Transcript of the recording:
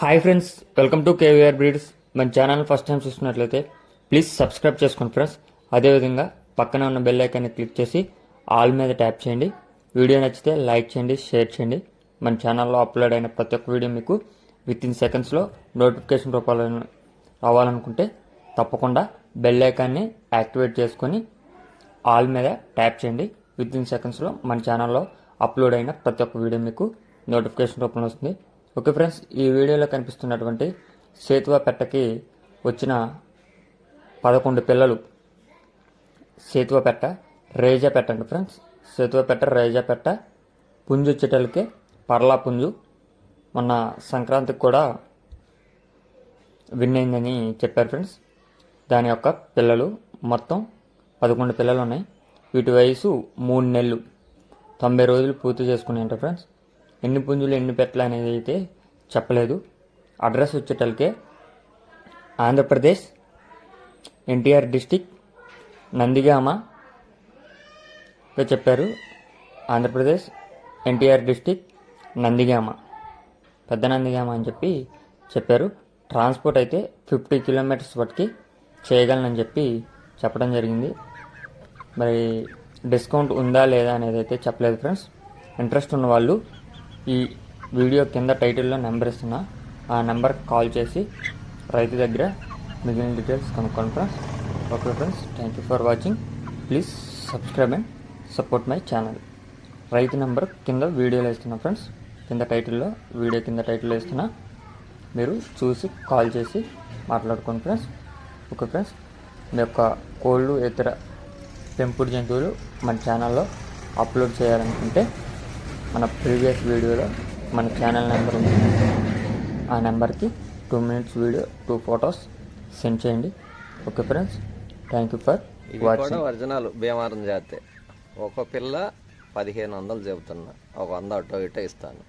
Hi friends welcome to KVR breeds మన channel first time చూస్తున్నట్లయితే please subscribe చేసుకోండి friends అదేవిధంగా పక్కన ఉన్న బెల్ ఐకాన్ని క్లిక్ చేసి ఆల్ మీద ట్యాప్ చేయండి. వీడియో నచ్చితే లైక్ చేయండి షేర్ చేయండి. మన ఛానల్లో అప్లోడ్ అయిన ప్రతి ఒక్క వీడియో మీకు విత్ ఇన్ సెకండ్స్లో నోటిఫికేషన్ రూపంలో రావాలనుకుంటే తప్పకుండా బెల్ ఐకాన్ని యాక్టివేట్ చేసుకొని ఆల్ మీద ట్యాప్ చేయండి. విత్ ఇన్ సెకండ్స్లో మన ఛానల్లో అప్లోడ్ అయిన ప్రతి ఒక్క వీడియో మీకు నోటిఫికేషన్ రూపంలో వస్తుంది. ఓకే ఫ్రెండ్స్ ఈ వీడియోలో కనిపిస్తున్నటువంటి సేతువ పెట్టకి వచ్చిన పదకొండు పిల్లలు. సేతువ పెట్ట రేజా పెట్ట అండి ఫ్రెండ్స్. సేతువ పెట్ట రేజా పెట్ట పుంజు చిటలకి పర్లా పుంజు. మొన్న సంక్రాంతికి కూడా విన్ అయిందని చెప్పారు ఫ్రెండ్స్. దాని యొక్క పిల్లలు మొత్తం పదకొండు పిల్లలు ఉన్నాయి. వీటి వయసు మూడు నెలలు. తొంభై రోజులు పూర్తి చేసుకున్నాయంట ఫ్రెండ్స్. ఎన్ని పుంజులు ఎన్ని పెట్టలు అనేది అయితే చెప్పలేదు. అడ్రస్ వచ్చేటలకే ఆంధ్రప్రదేశ్ ఎన్టీఆర్ డిస్టిక్ నందిగామ చెప్పారు. ఆంధ్రప్రదేశ్ ఎన్టీఆర్ డిస్టిక్ నందిగామ. పెద్ద నందిగామ అని చెప్పి చెప్పారు. ట్రాన్స్పోర్ట్ అయితే ఫిఫ్టీ కిలోమీటర్స్ వరకు చేయగలనని చెప్పి చెప్పడం జరిగింది. మరి డిస్కౌంట్ ఉందా లేదా అనేది అయితే చెప్పలేదు ఫ్రెండ్స్. ఇంట్రెస్ట్ ఉన్న వాళ్ళు ఈ వీడియో కింద టైటిల్లో నెంబర్ ఇస్తున్నా. ఆ నెంబర్ కాల్ చేసి రైతు దగ్గర మిగిలిన డీటెయిల్స్ కనుక్కోండి friends okay friends thank you for watching please subscribe and support my channel రైతు నెంబర్ కింద వీడియోలో వేస్తున్నా ఫ్రెండ్స్ కింద టైటిల్లో వీడియో కింద టైటిల్లో వేస్తున్నా. మీరు చూసి కాల్ చేసి మాట్లాడుకోండి ఫ్రెండ్స్ ఓకే ఫ్రెండ్స్ మీ యొక్క కోళ్ళు ఇతర పెంపుడు జంతువులు మన ఛానల్లో అప్లోడ్ చేయాలనుకుంటే మన ప్రీవియస్ వీడియోలో మన ఛానల్ నెంబర్ ఉంది. ఆ నెంబర్కి two minutes video two photos send చేయండి. Okay friends thank you for watching. Original Bhimavaram జాతే. ఒక పిల్ల పదిహేను వందలు చెబుతున్నా. ఒక వంద అటో ఇటో ఇస్తాను.